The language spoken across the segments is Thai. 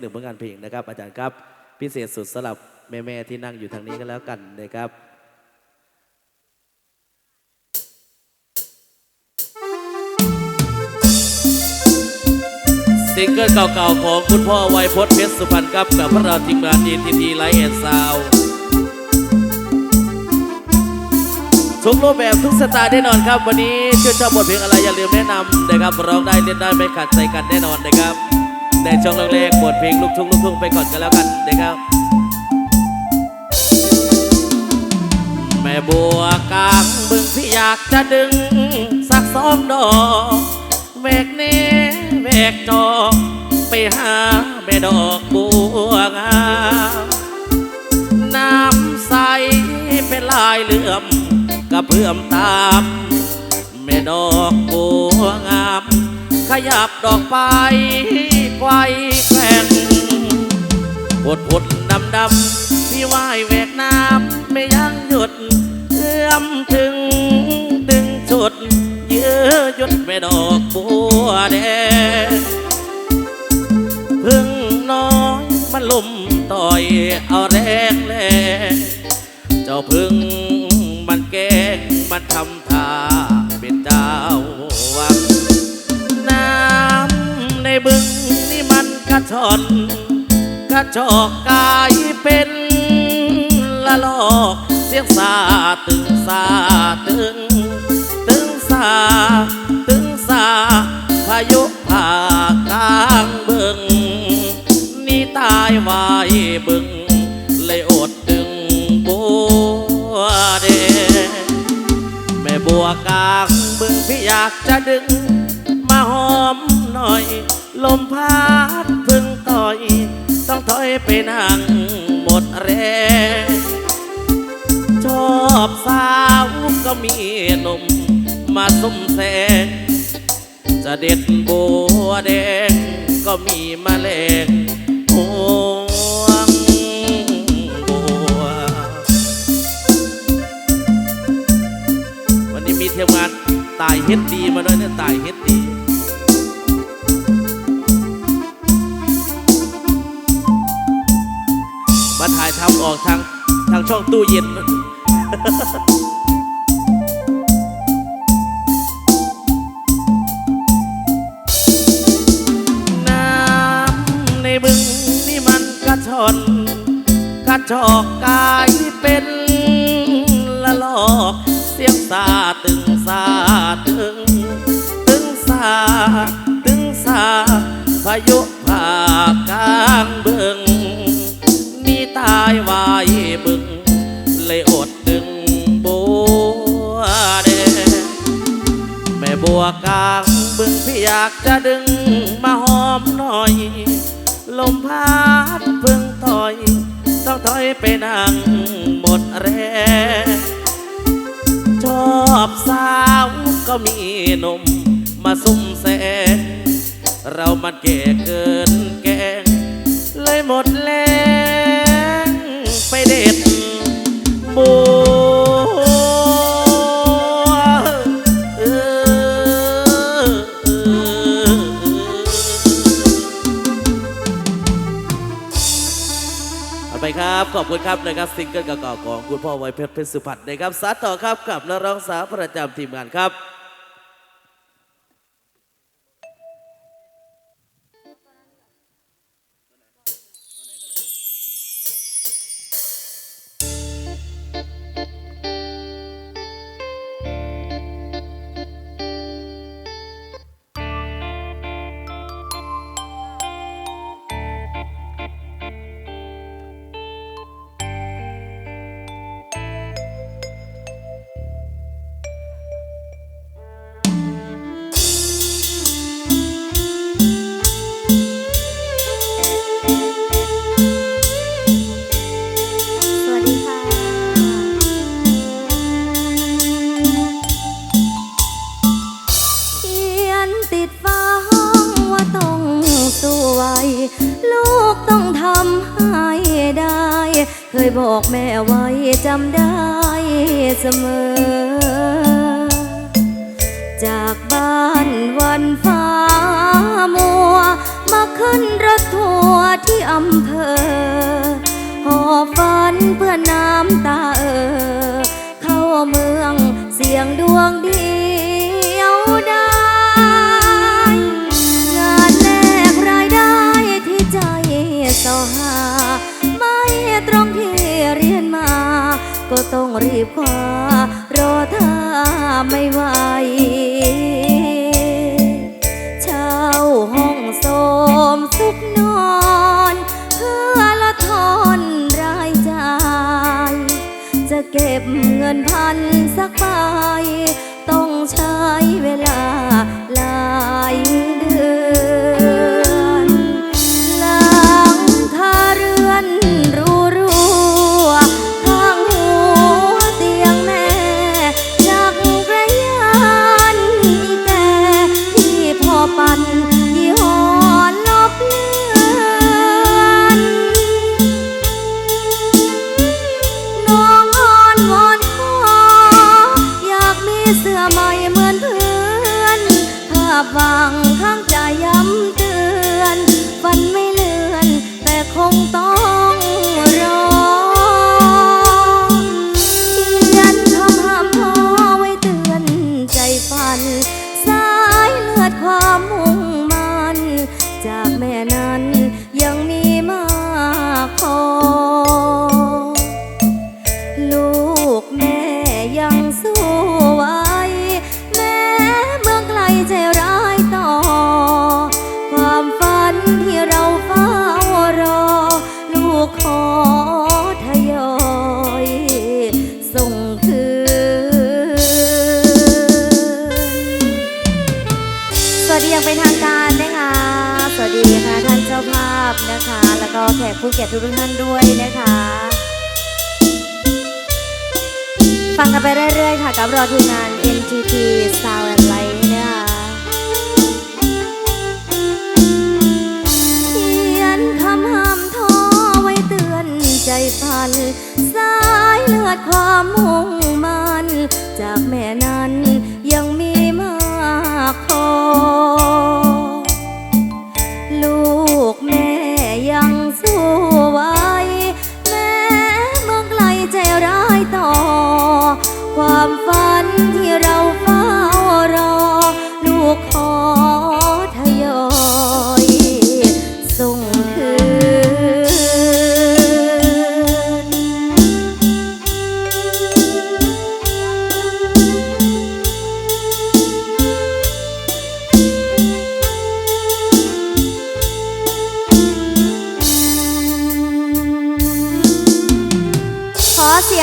หนึ่งผลงานเพลงนะครับ อาจารย์ครับพิเศษสุดสำหรับแม่ๆที่นั่งอยู่ทางนี้ก็แล้วกันนะครับซิงเกิลเก่าๆ ของคุณพ่อไวยพจน์เพชรสุพรรณครับกับพระราทีมงานดีทีทีไลท์แอนด์ซาวทุกรูปแบบทุกสไตล์แน่นอนครับ วันนี้ชื่นชอบบทเพลงอะไรอย่าลืมแนะนำนะครับร้องได้เล่นได้ไม่ขัดใจกันแน่นอนนะครับ ในช่วงแรกๆบทเพลงลูกทุ่งลูกทุ่งไปก่อนกันแล้วกันนะครับ แม่บัวกลางบึงพี่อยากจะดึง สักสองดอกแวกเน่แวกจอกไปหาแม่ดอกบัวงามน้ำใสเป็นลายเหลื่อมกระเพื่อมตามแม่ดอกบัวงามขยับดอกไป ไกวแกว่งพดพดดำดำพี่ว่ายแวกน้ำไม่ยั้งหยุดเอื้อมถึงดึงจุดเยื้อหยุดไม่ดอกบัวแดงพึ่งน้อยมันลุ่มต่อยเอาแรงแรงเจ้าพึ่งมันแกงมันทำท่าเป็นเจ้าวังน้ำในบึง กระชอนกระจอกกายเป็นละลอกเสียงสาตึงสาตึง ตึงสาตึงสาพายุผ่ากลางบึง นี่ตายวายบึง เลยอดดึงบัวเดแม่บัวกลางบึงพี่อยากจะดึง มาหอมหน่อย ลมพัดพึ่งต่อย ต้องถอยไปนั่งหมดแรง ชอบสาวก็มีนมมาสุมแสง จะเด็ดบัวแดงก็มีแมาแลงห่วงบัว วันนี้มีเทียมงานตายเฮ็ดดีมาด้วยเนี่ยตายเฮ็ดดี ช่องตู้เย็น น้ำในบึงนี่มันกระชอนกระจอกกายเป็นละลอก เสียงสาตึงสาตึง ตึงสาตึงสาพายุ กลางบึงพี่อยากจะดึงมาหอมหน่อย ลมพัดพึ่งต่อย ต้องถอยไปนั่งหมดแรงชอบสาวก็มีหนุ่มมาซุ่มแสงเรามันแก่เกินแกง เลยหมดแรงไปเด็ดบั ขอบคุณครับนะครับซิงเกิลเก่าๆของคุณพ่อไวเพชรเพชรสุพรรณนะครับสาต่อครับกับนักร้องสาวประจำทีมงานครับ บอกแม่ไว้จำได้เสมอ จากบ้านวันฟ้ามัว มาขึ้นรถทัวร์ที่อำเภอ หอบฝันเพื่อน้ำตาเออ เข้าเมืองเสียงดวงดี บคว้ารอถ้าไม่ไหว แนะคะ แล้วก็แขกผู้เกียรติทุกท่านด้วยนะคะ ฟังกันไปเรื่อยๆค่ะ กับรอทีมงาน NTT Sound and Light นะคะเขียนคำห้ามท้อไว้เตือนใจพัน สายเลือดความมุ่งมัน จากแม่นั้น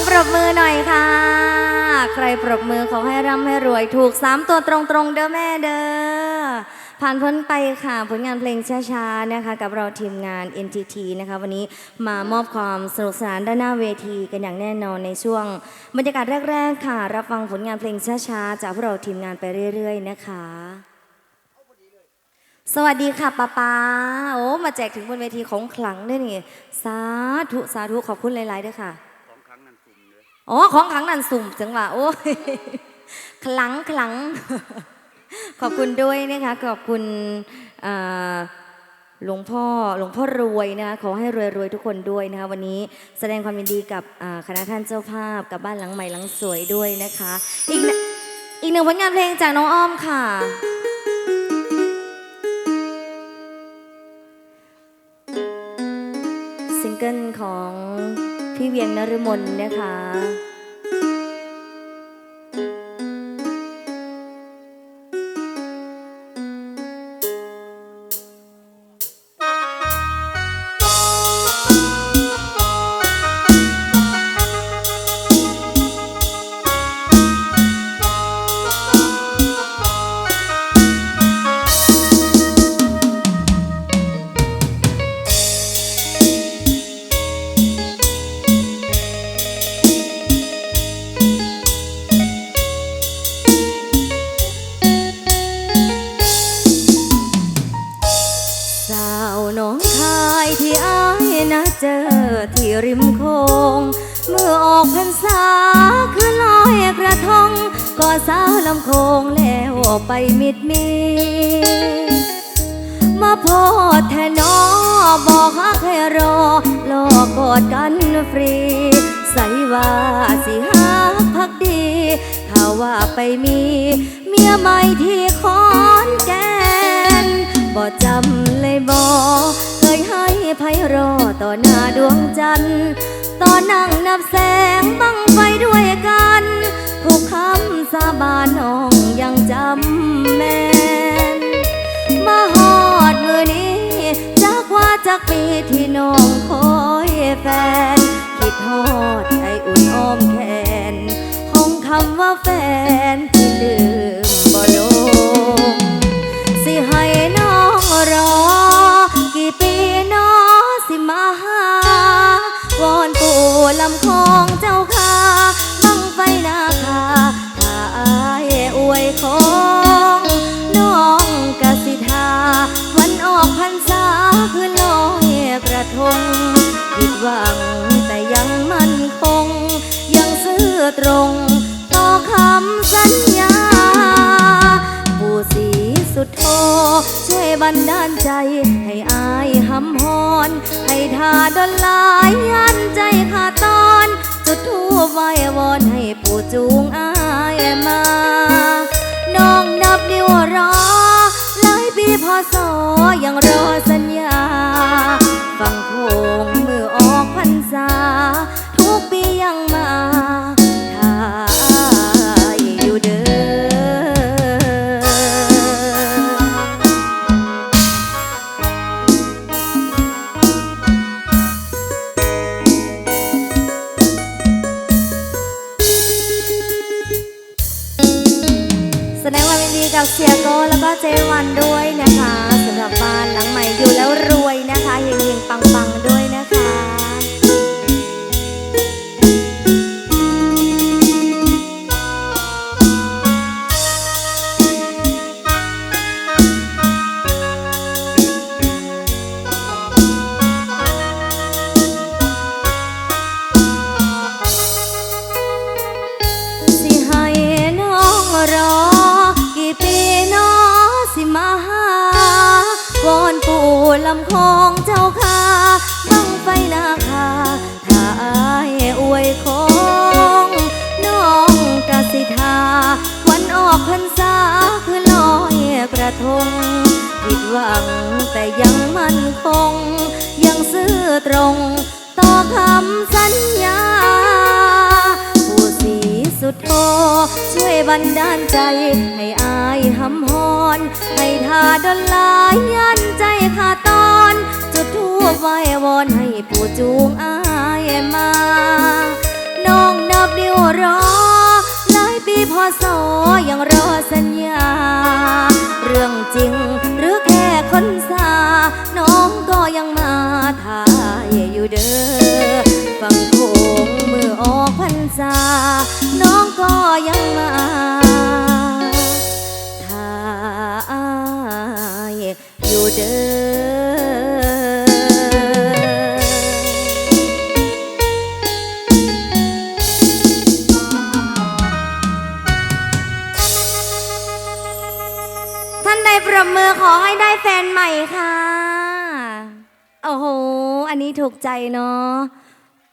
งปรบมือหน่อยค่ะ ใครปรบมือขอให้ร่ำให้รวยถูกสามตัวตรงๆเด้อแม่เด้อ ผ่านพ้นไปค่ะ ผลงานเพลงช้าๆนะคะ กับเราทีมงาน NTT นะคะ วันนี้มามอบความสนุกสนานด้านหน้าเวทีกันอย่างแน่นอนในช่วง บรรยากาศแรกๆค่ะ รับฟังผลงานเพลงช้าๆจากพวกเราทีมงานไปเรื่อย ๆ นะคะ สวัสดีค่ะป้าป้าโอ้มาแจกถึงบนเวทีของขลังด้วยนี่สาธุสาธุขอบคุณหลายๆด้วยค่ะ อ๋อของขังนันสุ่มจังหวะโอ้ยขลังขลัง ขอบคุณด้วยนะคะขอบคุณหลวงพ่อหลวงพ่อรวยนะคะขอให้รวยๆทุกคนด้วยนะคะวันนี้แสดงความยินดีกับคณะท่านเจ้าภาพกับบ้านหลังใหม่หลังสวยด้วยนะคะ อีกอีกหนึ่งผลงานเพลงจากน้องอ้อมค่ะ ซิงเกิลของ เวียงนรมนนะคะ ริมโคง เมื่อออกพรรษาคือลอยกระทงก็สาวลำโคงแล้วไปมิดมีมาโพดแทนอบอกฮักให้รอรอกอดกันฟรี ใส่ว่าสิฮักพักดี ถ้าว่าไปมี เมียใหม่ที่ขอนแก่นบ่จำ ไพราะต่อหน้าดวงจันทร์ต่อนั่งนับแสงบังไฟด้วยกันทุกคำสาบานน้องยังจำแม่นมาหอดมือนี้จากว่าจากปีที่น้องคอยแฟน คิดฮอดไออุ่นอ้อมแขนห้องคำว่าแฟนที่ลืม ลำคองเจ้าค่ะบังไฟนาคาถ้าอายอวยของน้องกสิทาวันออกพรรษาคือลอยกระทงผิดหวังแต่ยังมั่นคง ยังซื่อตรง ต่อคำสัญญา โทช่วยบันดาลใจ ให้อายหำฮอน ให้ทาดนลายยันใจขาดตอน จุดทูบไหว้วอนให้ปู่จูงอายมา น้องนับนิ้วรอหลายปีพอสอยังรอ นดีกับเสียโก้แล้วก็เจวันด้วยนะคะสำหรับบ้านหลังใหม่อยู่แล้วรวยนะคะเฮงๆปัง ลำคองเจ้าค่ะบังไฟนาคาถ้าอายอวยของน้องกสิทาวันออกพรรษาคือลอยกระทงผิดหวังแต่ยังมั่นคง ยังซื่อตรงต่อคำสัญญาผู้สีสุดโทช่วยบันดาลใจให้อายหำฮอน ให้ทาดนหลายยันใจขาดตอน ทูบไว้วอนให้ผู้จูงอายมา น้องนับนิ้วรอ หลายปีพอสอยังรอสัญญา เรื่องจริงหรือแค่คนสา น้องก็ยังมาถ่ายอยู่เด้อ ฟังโคงมือออกพรรษา น้องก็ยังมา ประมือขอให้ได้แฟนใหม่ค่ะ โอ้โห อันนี้ถูกใจเนาะ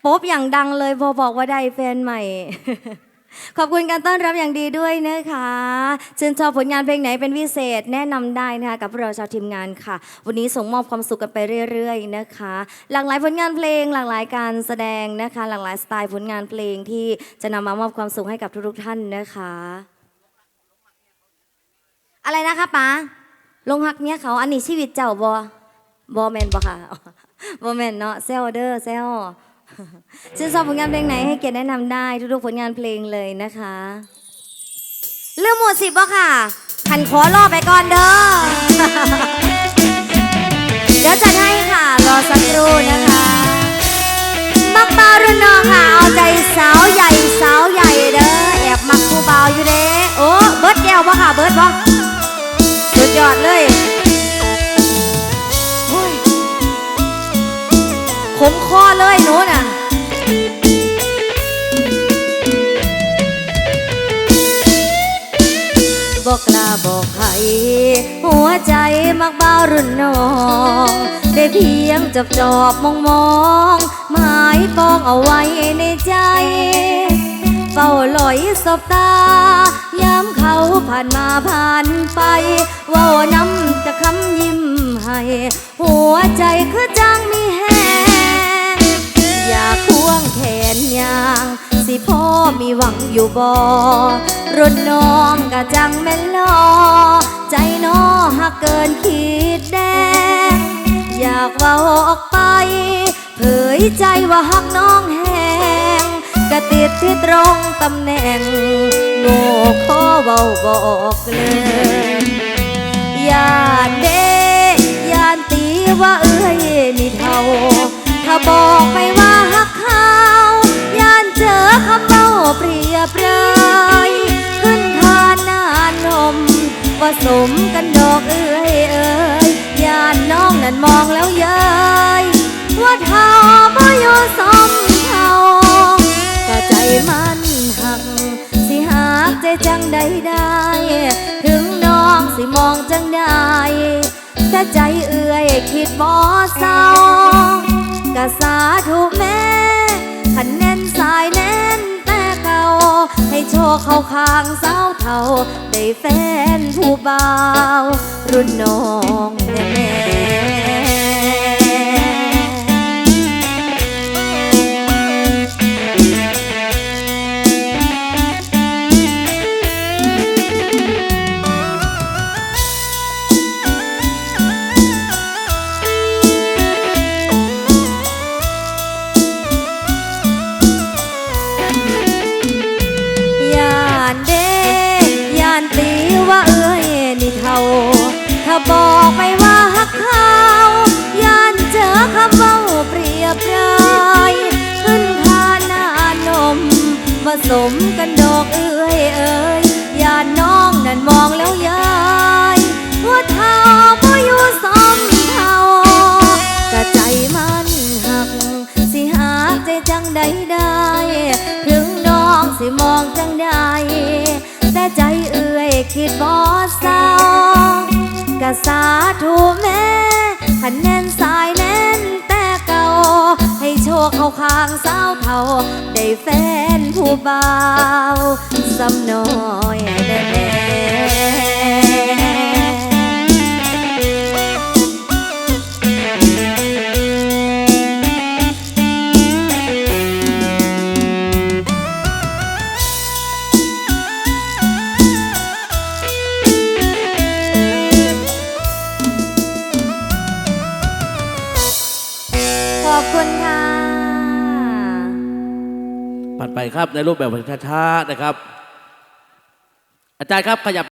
ป๊บอย่างดังเลยพอบอกว่าได้แฟนใหม่ ขอบคุณการต้อนรับอย่างดีด้วยนะคะชื่นชอบผลงานเพลงไหนเป็นพิเศษ แนะนำได้นะคะกับเราชาวทีมงานค่ะ วันนี้ส่งมอบความสุขกันไปเรื่อย ๆ นะคะ หลากหลายผลงานเพลง หลากหลายการแสดงนะคะ หลากหลายสไตล์ผลงานเพลงที่จะนำมามอบความสุขให้กับทุกๆท่านนะคะ อะไรนะคะป๋า ลงหักเมียเขา อันนี้ชีวิตเจ้าบอบอแมนบอค่ะบอแมนเนาะเซลเดอร์เซลชื่นชอบผลงานเพลงไหนให้เกียรติแนะนำได้ ทุกๆผลงานเพลงเลยนะคะเรื่องหมดสิบบ่ค่ะขันขอรอไปก่อนเด้อเดี๋ยวจัดให้ค่ะ รอสักครู่นะคะมักบารุนนองค่ะ เอาใจสาวใหญ่สาวใหญ่เด้อแอบมักผู้บ่าอยู่เด้โอ้เบิร์ดแก้วบ่ค่ะเบิร์ดบ่ สุดยอดเลยโอ้ยขมคอเลยหนูน่ะบอกลาบอกใครหัวใจมักเบารุ่นน้อง ได้เพียงจับจอบมองมองหมายปองเอาไว้ในใจ เฝ้าลอยสบตายาม เขาผ่านมาผ่านไปเว่าน้ำจะคำยิ้มให้ หัวใจคือจังมีแหงอยากควงแขนยาง สิพ่อมีหวังอยู่บ่รุนน้องกะจังแม่นลอ ใจน้อหักเกินขีดแดง อยากเว้าออกไป เผยใจว่าหักน้องแหง กระติดที่ตรงตำแหน่งโง่ขอเว้าบอกเลยยานเดยานตีว่าเอ้ยนี่เท่า ถ้าบอกไปว่าหักเขายานเจอคำเมาเปรียบเลยขึ้นคานหน้านมว่าสมกันดอกเอ้ยเอ้ยยานน้องนั่นมองแล้วเย้ยว่าเท่าบ่ยู่สม มันหัก สิหากใจจังใดได้ ถึงน้องสิมองจังได้แต่ใจเอื่อยคิดบ่เศร้ากะสาถูกแม่ขันแน่นสายแน่นแต่เก่า ให้โชคเข้าข้างสาวเท่า ได้แฟนผู้บ่าว รุ่นน้อง สมกันดอกเอ้ยเอ้ยย่านน้องนั่นมองแล้วยายว่าเท่าบ่อยู่สมเท่ากะใจมันหัก สิหาใจจังใดได้ ถึงน้องสิมองจังใดแต่ใจเอื่อยคิดบ่เศร้ากะสาถูแม่ขันแน่นสาย เข้าข้างสาวเทาได้แฟนผู้บ่าวสำน้อยแน่ ครับ ในรูปแบบช้าๆนะครับ อาจารย์ครับขยับ